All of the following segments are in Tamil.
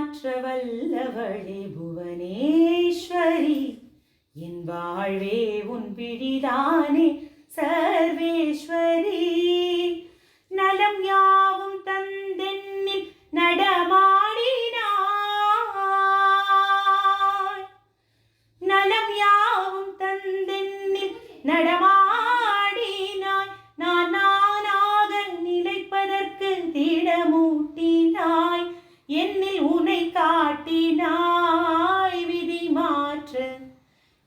மாற்ற வல்லவழே புவனேஸ்வரி என் வாழ்வே உன் பிடிதானே சர்வேஸ்வரி. நலம் யாவும் தந்தென்னில் நடமாடினாய். நலம் யாவும் தந்தென்னில் நடமா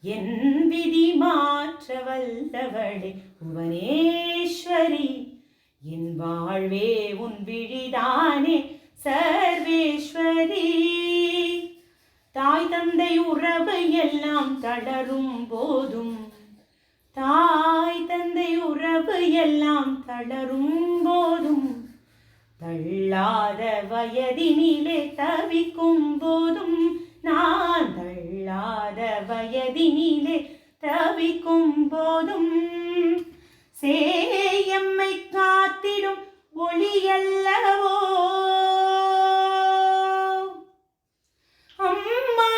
என் விதி மாற்ற வல்லவளே புவனேஸ்வரி என் வாழ்வே உன் விழிதானே சர்வேஸ்வரி. தாய் தந்தை உறவு எல்லாம் தளரும் போதும் தாய் தந்தை உறவு எல்லாம் தளரும் போதும் தள்ளாத வயதினிலே தவிக்கும் போதும் வயதினிலே தவிக்கும் போதும். சேயம்மை காத்திடும் ஒளியல்லவோ? அம்மா!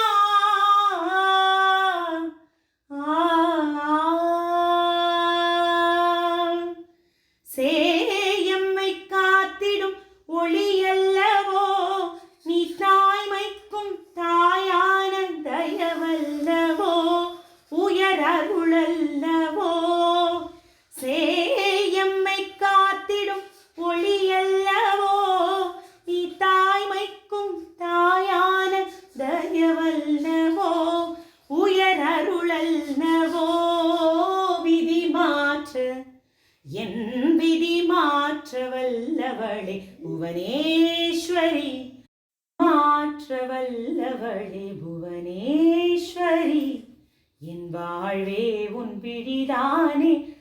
சேயம்மை காத்திடும் ஒளியல்லவோ? நீ தாய்மைக்கும் தாயான தயவல்லவோ உயர் சேயம்மை காத்திடும் ஒளியல்லவோ? நீ தாய்மைக்கும் தாயான தயவல்லவோ? உயர் அருளல்லவோ? விதி மாற்று என் விதி மாற்றவல்லவளே புவனேஸ்வரி மாற்றவல்லவளே புவ என் வாழ்வே உன் பிடிதானே?